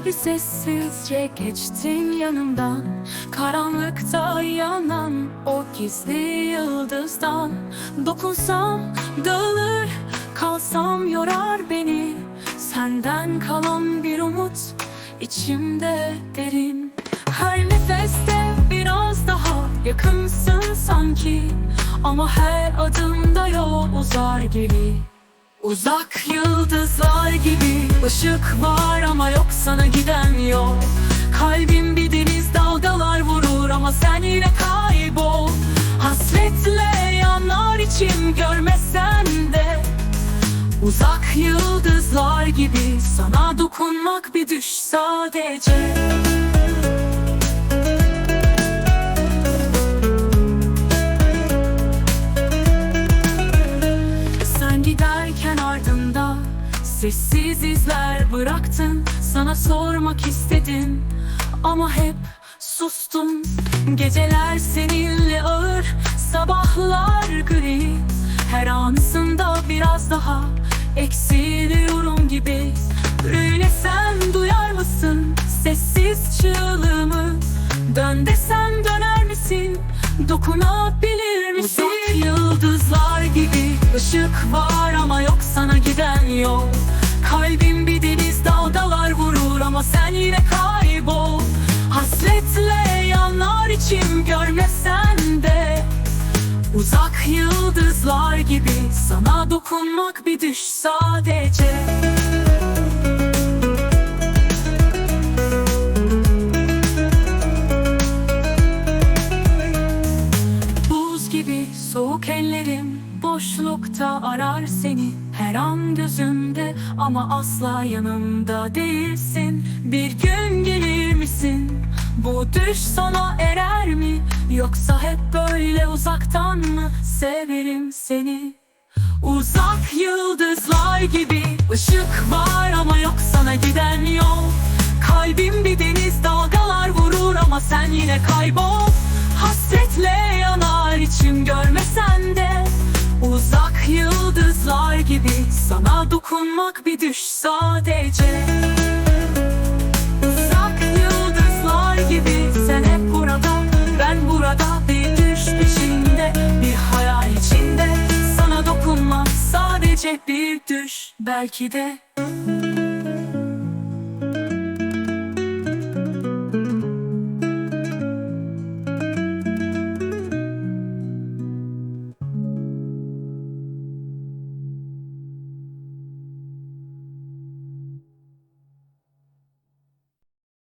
Sessizce geçtin yanımdan. Karanlıkta yanan o gizli yıldızdan. Dokunsam dağılır Kalsam yorar beni. Senden kalan bir umut içimde derin. Her nefeste biraz daha yakınsın sanki. Ama her adımda yol uzar gibi Uzak yıldızlar gibi ışık var ama yok sana giden yol Kalbim bir deniz dalgalar vurur ama sen yine kaybol. Hasretle yanar içim görmesen de. Uzak yıldızlar gibi sana dokunmak bir düş sadece giderken ardında Sessiz izler bıraktın Sana sormak istedim. Ama hep sustum. Geceler seninle ağır Sabahlar gri. Her anısında biraz daha Eksiliyorum gibi. Rüylesem duyar mısın Sessiz çığlığımı? Dön desem döner misin? Dokunabilir misin? Uzak yıldızlar gibi ışık var ama yok sana giden yol. Kalbim bir deniz dalgalar vurur ama sen yine kaybol. Hasretle yanar içim görmesen de. Uzak yıldızlar gibi sana dokunmak bir düş sadece. Buz gibi soğuk ellerim boşlukta arar seni Her an gözümde ama asla yanımda değilsin Bir gün gelir misin? Bu düş sana erer mi? Yoksa hep böyle uzaktan mı severim seni? Uzak yıldızlar gibi ışık var ama yok sana giden yol Kalbim bir deniz dalgalar vurur ama sen yine kaybol Hasretle yanar içim görmesen sana dokunmak bir düş sadece. Uzak yıldızlar gibi sen hep burada Ben burada bir düş peşinde Bir hayal içinde. Sana dokunmak sadece bir düş Belki de